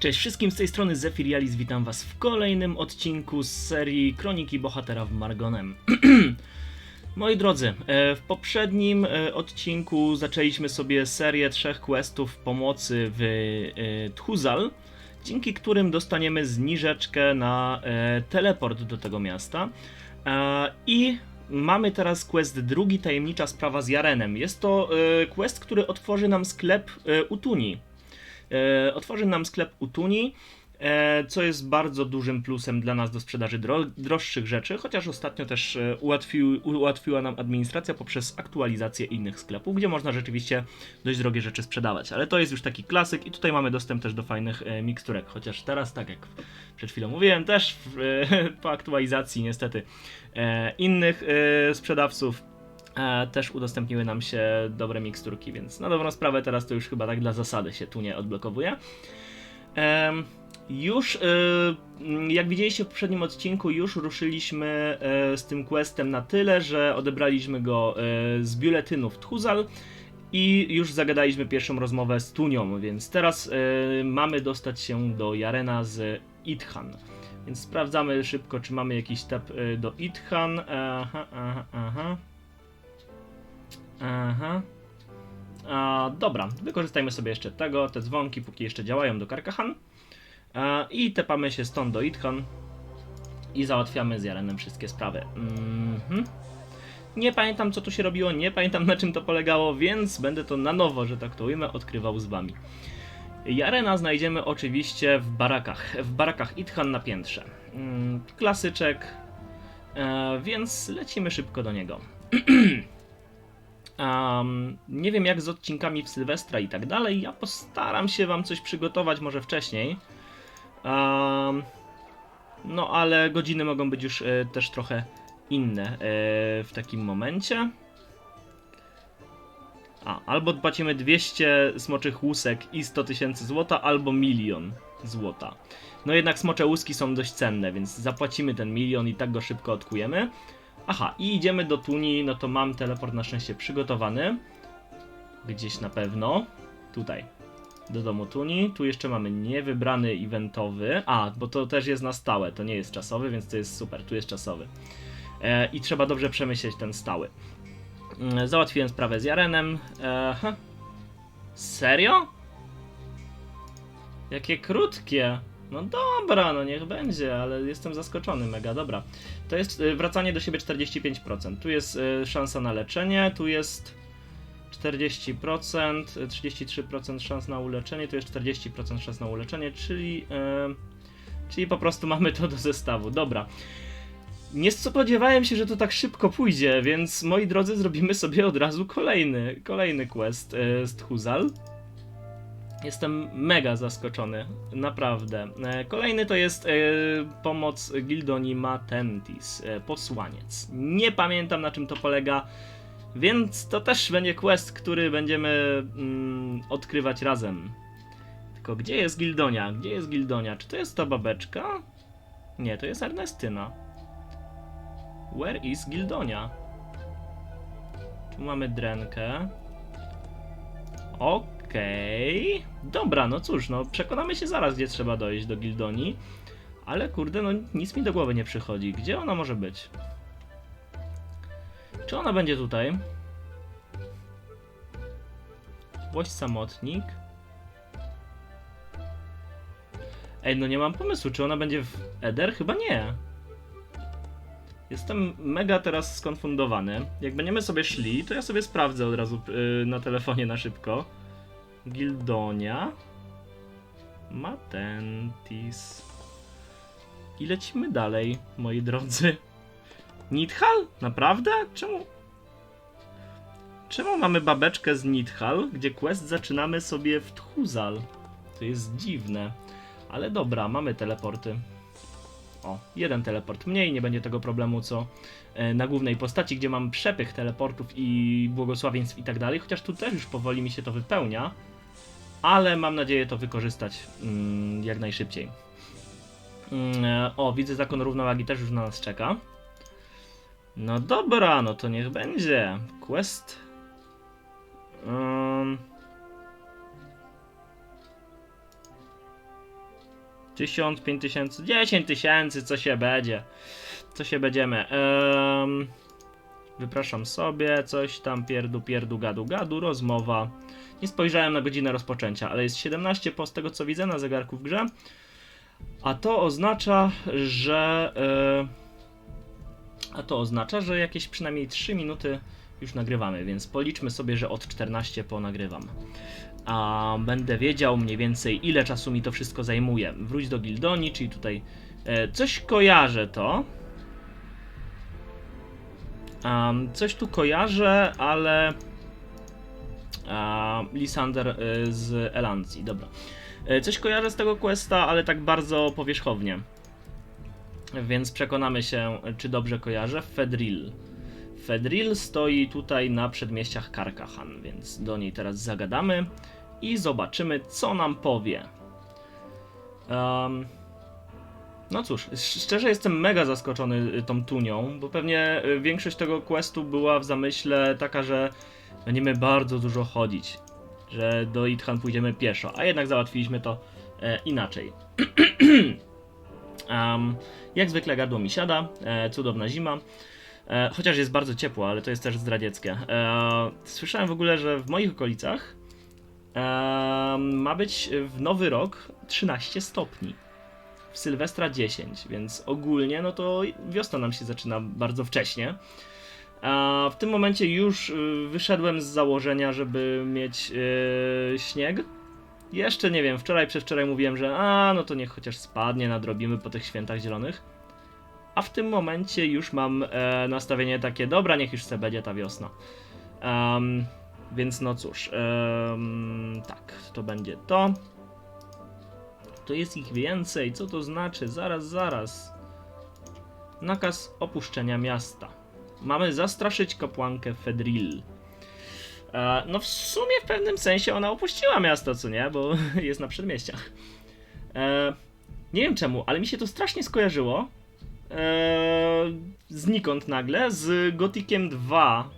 Cześć wszystkim z tej strony Zefirialis, witam was w kolejnym odcinku z serii Kroniki Bohatera w Margonem. Moi drodzy, e, w poprzednim e, odcinku zaczęliśmy sobie serię trzech questów pomocy w e, Tchuzal, dzięki którym dostaniemy zniżeczkę na teleport do tego miasta. I mamy teraz quest drugi, tajemnicza sprawa z Jarenem. Jest to quest, który otworzy nam sklep Utuni. E, otworzy nam sklep Utuni, e, co jest bardzo dużym plusem dla nas do sprzedaży dro droższych rzeczy, chociaż ostatnio też e, ułatwił, ułatwiła nam administracja poprzez aktualizację innych sklepów, gdzie można rzeczywiście dość drogie rzeczy sprzedawać. Ale to jest już taki klasyk i tutaj mamy dostęp też do fajnych miksturek, chociaż teraz, tak jak przed chwilą mówiłem, też po aktualizacji niestety innych sprzedawców też udostępniły nam się dobre miksturki, więc na dobrą sprawę teraz to już chyba tak dla zasady się tu nie odblokowuje. Już, e, mm, jak widzieliście w poprzednim odcinku, już ruszyliśmy e, z tym questem na tyle, że odebraliśmy go e, z biuletynów Tchuzal i już zagadaliśmy pierwszą rozmowę z Tunią, więc teraz e, mamy dostać się do Jarena z Ithan. Więc sprawdzamy szybko, czy mamy jakiś tab e, do Ithan. Aha, aha, aha. Aha. A, dobra, wykorzystajmy sobie jeszcze tego, te dzwonki, póki jeszcze działają do Karkahan. I tepamy się stąd do Itchan i załatwiamy z Jarenem wszystkie sprawy. Mhm. Nie pamiętam co tu się robiło, nie pamiętam na czym to polegało, więc będę to na nowo, że tak to ujmę, odkrywał z wami. Jarena znajdziemy oczywiście w barakach, w barakach Itchan na piętrze. Mm, klasyczek, e, więc lecimy szybko do niego. Um, nie wiem jak z odcinkami w Sylwestra i tak dalej. Ja postaram się wam coś przygotować może wcześniej. Um, no ale godziny mogą być już e, też trochę inne e, w takim momencie. A, albo płacimy 200 smoczych łusek i 100 tysięcy złota, albo milion złota. No jednak smocze łuski są dość cenne, więc zapłacimy ten milion i tak go szybko odkujemy. Aha, i idziemy do Tuni, no to mam teleport na szczęście przygotowany. Gdzieś na pewno. Tutaj. Do domu Tuni. Tu jeszcze mamy niewybrany eventowy. A, bo to też jest na stałe, to nie jest czasowy, więc to jest super, tu jest czasowy. E, I trzeba dobrze przemyśleć ten stały. Mm, Załatwiłem sprawę z Jarenem. E. Serio? Jakie krótkie. No dobra, no niech będzie, ale jestem zaskoczony mega, dobra. To jest y, wracanie do siebie 45%. Tu jest y, szansa na leczenie, tu jest 40%, y, 33% szans na uleczenie, tu jest 40% szans na uleczenie, czyli, y, czyli po prostu mamy to do zestawu. Dobra. Nie spodziewałem się, że to tak szybko pójdzie, więc moi drodzy, zrobimy sobie od razu kolejny, kolejny quest y, z Tchuzal. Jestem mega zaskoczony, naprawdę. E, Kolejny to jest e, pomoc Gildoni Matentis, e, posłaniec. Nie pamiętam na czym to polega, więc to też będzie quest, który będziemy mm, odkrywać razem. Tylko gdzie jest Gildonia? Gdzie jest Gildonia? Czy to jest ta babeczka? Nie, to jest Ernestyna. Where is Gildonia? Tu mamy drenkę. Okej. Dobra, no cóż, no przekonamy się zaraz, gdzie trzeba dojść do Gildonii. Ale kurde, no nic mi do głowy nie przychodzi. Gdzie ona może być? Czy ona będzie tutaj? Włoś samotnik. Ej, no nie mam pomysłu, czy ona będzie w Eder? Chyba nie. Jestem mega teraz skonfundowany. Jak będziemy sobie szli, to ja sobie sprawdzę od razu yy, na telefonie na szybko. Gildonia. Matentis. I lecimy dalej, moi drodzy. Nidhal? Naprawdę? Czemu? Czemu mamy babeczkę z Nidhal, gdzie quest zaczynamy sobie w Tchuzal? To jest dziwne. Ale dobra, mamy teleporty. O, jeden teleport mniej, nie będzie tego problemu co e, na głównej postaci, gdzie mam przepych teleportów i błogosławieństw i tak dalej, chociaż tu też już powoli mi się to wypełnia, ale mam nadzieję to wykorzystać mm, jak najszybciej. Mm, e, o, widzę zakon równowagi też już na nas czeka. No dobra, no to niech będzie. Quest. Um, 1000, 5000, 10 tysięcy, co się będzie? Co się będziemy? Wypraszam sobie, coś tam pierdu, pierdu, gadu, gadu, rozmowa. Nie spojrzałem na godzinę rozpoczęcia, ale jest 17 po z tego co widzę na zegarku w grze. A to oznacza, że. e, a to oznacza, że jakieś przynajmniej 3 minuty już nagrywamy, więc policzmy sobie, że od 14 po nagrywam. A będę wiedział mniej więcej ile czasu mi to wszystko zajmuje. Wróć do Gildonii, czyli tutaj e, coś kojarzę to. Am, coś tu kojarzę, ale. A, Lisander e, z Elancji, dobra. E, Coś kojarzę z tego questa, ale tak bardzo powierzchownie. Więc przekonamy się, czy dobrze kojarzę. Fedril. Fedril stoi tutaj na przedmieściach Karkahan, więc do niej teraz zagadamy i zobaczymy, co nam powie. Em, no cóż, sz- szczerze jestem mega zaskoczony y, tą tunią, bo pewnie y, większość tego questu była w zamyśle taka, że będziemy bardzo dużo chodzić, że do Ithan pójdziemy pieszo, a jednak załatwiliśmy to e, inaczej. Em, jak zwykle gardło mi siada, e, cudowna zima. E, chociaż jest bardzo ciepło, ale to jest też zdradzieckie. E, słyszałem w ogóle, że w moich okolicach e, ma być w nowy rok 13 stopni. W Sylwestra 10, więc ogólnie no to wiosna nam się zaczyna bardzo wcześnie. A w tym momencie już y, wyszedłem z założenia, żeby mieć y, śnieg. Jeszcze nie wiem, wczoraj, przedwczoraj mówiłem, że a no to niech chociaż spadnie, nadrobimy po tych świętach zielonych. A w tym momencie już mam e, nastawienie takie, dobra, niech już se będzie ta wiosna. Em, więc no cóż, em, tak, to będzie to. To jest ich więcej, co to znaczy? Zaraz, zaraz. Nakaz opuszczenia miasta. Mamy zastraszyć kapłankę Fedril. E, no w sumie w pewnym sensie ona opuściła miasto, co nie? Bo jest na przedmieściach. E, nie wiem czemu, ale mi się to strasznie skojarzyło e, znikąd nagle z Gotikiem 2.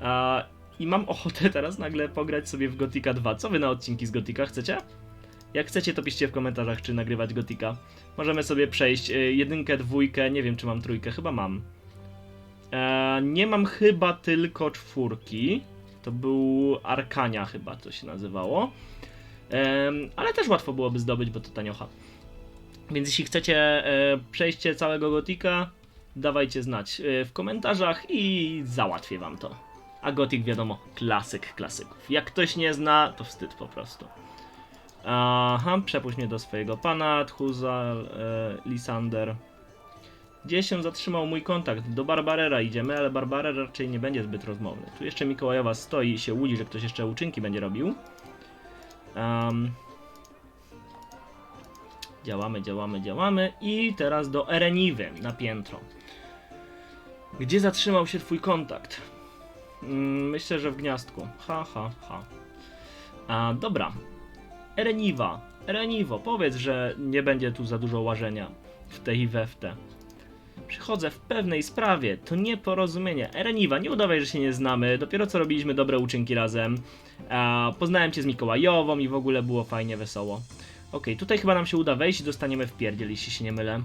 E, I mam ochotę teraz nagle pograć sobie w Gotika 2. Co wy na odcinki z Gotika chcecie? Jak chcecie, to piszcie w komentarzach, czy nagrywać Gotika. Możemy sobie przejść jedynkę, dwójkę, nie wiem czy mam trójkę, chyba mam. E, nie mam chyba tylko czwórki. To był Arkania chyba to się nazywało. Em, ale też łatwo byłoby zdobyć, bo to taniocha. Więc jeśli chcecie e, przejście całego Gotika, dawajcie znać e, w komentarzach i załatwię wam to. A Gotik wiadomo, klasyk klasyków. Jak ktoś nie zna, to wstyd po prostu. Aha, przepuść mnie do swojego pana, Tchuzal, e, Lisander. Gdzie się zatrzymał mój kontakt? Do Barbarera idziemy, ale Barbarer raczej nie będzie zbyt rozmowny. Tu jeszcze Mikołajowa stoi i się łudzi, że ktoś jeszcze uczynki będzie robił. Um, działamy, działamy, działamy i teraz do Ereniwy na piętro. Gdzie zatrzymał się twój kontakt? Mm, myślę, że w gniazdku. Ha, ha, ha. A, dobra. Ereniwa. Ereniwo, powiedz, że nie będzie tu za dużo łażenia w te i we w te. Przychodzę w pewnej sprawie, to nieporozumienie. Ereniwa, nie udawaj, że się nie znamy, dopiero co robiliśmy dobre uczynki razem. A, poznałem cię z Mikołajową i w ogóle było fajnie, wesoło. Okej, tutaj chyba nam się uda wejść i dostaniemy w pierdziel, jeśli się nie mylę.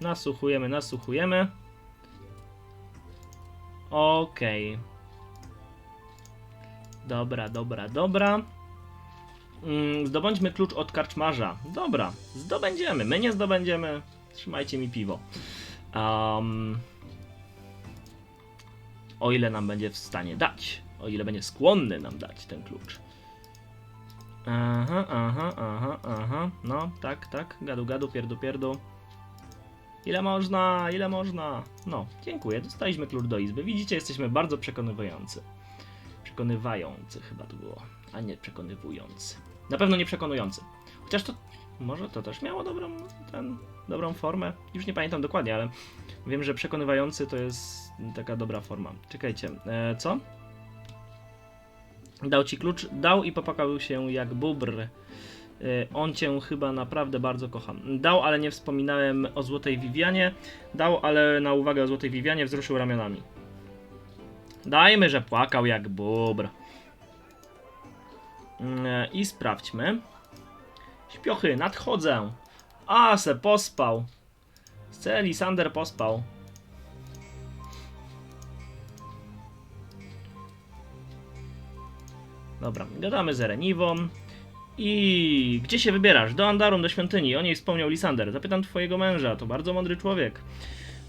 Nasłuchujemy, nasłuchujemy. Okej. Dobra, dobra, dobra. Mm, zdobądźmy klucz od karczmarza. Dobra, zdobędziemy. My nie zdobędziemy. Trzymajcie mi piwo. Um, o ile nam będzie w stanie dać. O ile będzie skłonny nam dać ten klucz. Aha, aha, aha, aha. No, tak, tak. Gadu, gadu, pierdu, pierdu. Ile można, ile można. No, dziękuję. Dostaliśmy klucz do izby. Widzicie, jesteśmy bardzo przekonywujący. Przekonywający chyba to było, a nie przekonywujący. Na pewno nie przekonujący. Chociaż to może to też miało dobrą, ten, dobrą formę. Już nie pamiętam dokładnie, ale wiem, że przekonywający to jest taka dobra forma. Czekajcie, e, co? Dał ci klucz, dał i popakał się jak bubr. E, On cię chyba naprawdę bardzo kocha. Dał, ale nie wspominałem o Złotej Vivianie. Dał, ale na uwagę o Złotej Vivianie wzruszył ramionami. Dajmy, że płakał jak bubr. Mm, I sprawdźmy. Śpiochy, nadchodzę. A, se pospał. Se Lisander pospał. Dobra, gadamy z Ereniwą. I gdzie się wybierasz? Do Andarum, do świątyni. O niej wspomniał Lisander. Zapytam twojego męża, to bardzo mądry człowiek.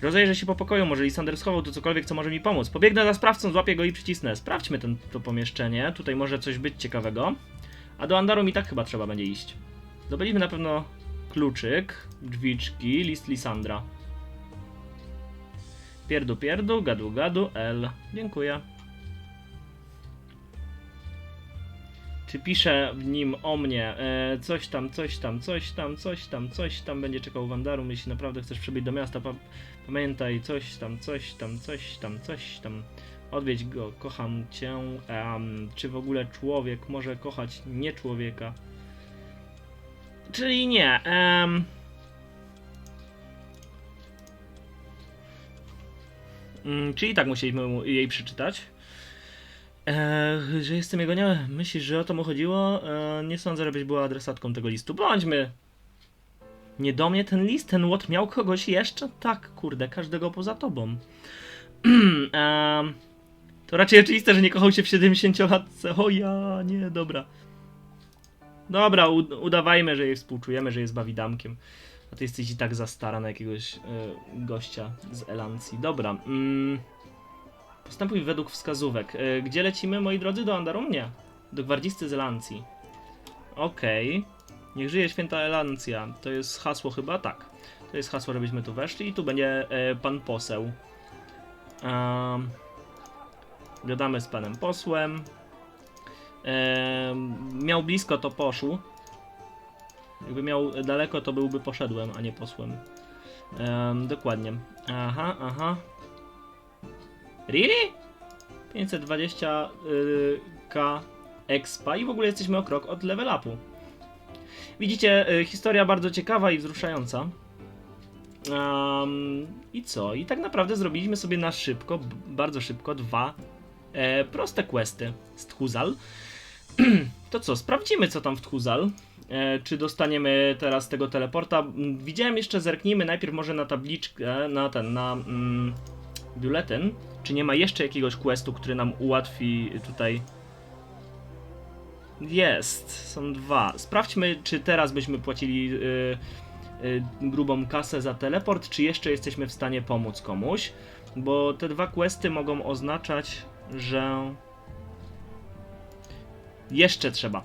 Rozejrzę się po pokoju, może Lisander schował tu cokolwiek, co może mi pomóc. Pobiegnę za sprawcą, złapię go i przycisnę. Sprawdźmy ten, to pomieszczenie, tutaj może coś być ciekawego. A do Andarum i tak chyba trzeba będzie iść. Zdobyliśmy na pewno kluczyk, drzwiczki, list Lisandra. Pierdu, pierdu, gadu, gadu, L. Dziękuję. Czy pisze w nim o mnie e, coś tam, coś tam, coś tam, coś tam, coś tam będzie czekał w Andarum, jeśli naprawdę chcesz przybyć do miasta, pamiętaj coś tam, coś tam, coś tam, coś tam. Odwiedź go, kocham cię. Em, czy w ogóle człowiek może kochać nie człowieka? Czyli nie. em. Mm, czyli tak musieliśmy mu- jej przeczytać. Że jestem jego nie. Myślisz, że o to mu chodziło? Eee, nie sądzę, żebyś była adresatką tego listu. Bądźmy! Nie do mnie ten list? Ten łot miał kogoś jeszcze? Tak, kurde, każdego poza tobą. To raczej oczywiste, że nie kochał się w 70-latce. O ja, nie, dobra. Dobra, udawajmy, że jej współczujemy, że jest bawidamkiem. A ty jesteś i tak za stara na jakiegoś e, gościa z Elancji. Dobra. Mm. Postępuj według wskazówek. E, Gdzie lecimy, moi drodzy? Do Andarum? Nie. Do gwardzisty z Elancji. Okej. Niech żyje święta Elancja. To jest hasło chyba? Tak. To jest hasło, żebyśmy tu weszli i tu będzie e, pan poseł. Um, gadamy z panem posłem. Em, miał blisko, to poszł. Jakby miał daleko, to byłby poszedłem, a nie posłem. Em, dokładnie. Aha, aha. Really? 520k expa i w ogóle jesteśmy o krok od level upu. Widzicie, y, historia bardzo ciekawa i wzruszająca. Um, I co? I tak naprawdę zrobiliśmy sobie na szybko, bardzo szybko, dwa e, proste questy z Tchuzal. to co, sprawdzimy co tam w Tchuzal. E, czy dostaniemy teraz tego teleporta? Widziałem jeszcze, zerknijmy najpierw może na tabliczkę, na ten, na mm, biuletyn. Czy nie ma jeszcze jakiegoś questu, który nam ułatwi tutaj... Jest, są dwa. Sprawdźmy, czy teraz byśmy płacili y, y, grubą kasę za teleport, czy jeszcze jesteśmy w stanie pomóc komuś. Bo te dwa questy mogą oznaczać, że jeszcze trzeba.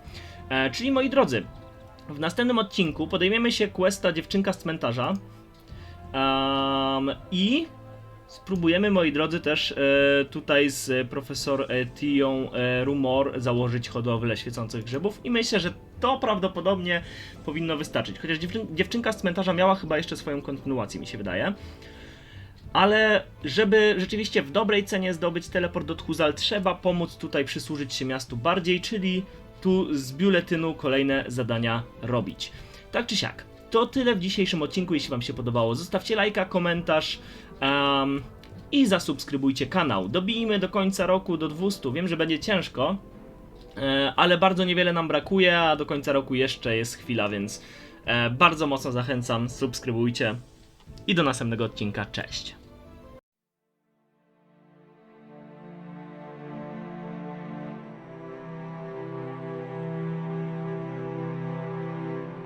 E, czyli moi drodzy, w następnym odcinku podejmiemy się questa dziewczynka z cmentarza. Em, I spróbujemy, moi drodzy, też e, tutaj z profesor e, Tią e, Rumor założyć hodowlę świecących grzybów. I myślę, że to prawdopodobnie powinno wystarczyć. Chociaż dziewczyn- dziewczynka z cmentarza miała chyba jeszcze swoją kontynuację, mi się wydaje. Ale żeby rzeczywiście w dobrej cenie zdobyć teleport do Tchuzal, trzeba pomóc tutaj przysłużyć się miastu bardziej, czyli tu z biuletynu kolejne zadania robić. Tak czy siak, to tyle w dzisiejszym odcinku. Jeśli Wam się podobało, zostawcie lajka, komentarz em, i zasubskrybujcie kanał. Dobijmy do końca roku do 200. Wiem, że będzie ciężko, e, ale bardzo niewiele nam brakuje, a do końca roku jeszcze jest chwila, więc e, bardzo mocno zachęcam. Subskrybujcie i do następnego odcinka. Cześć.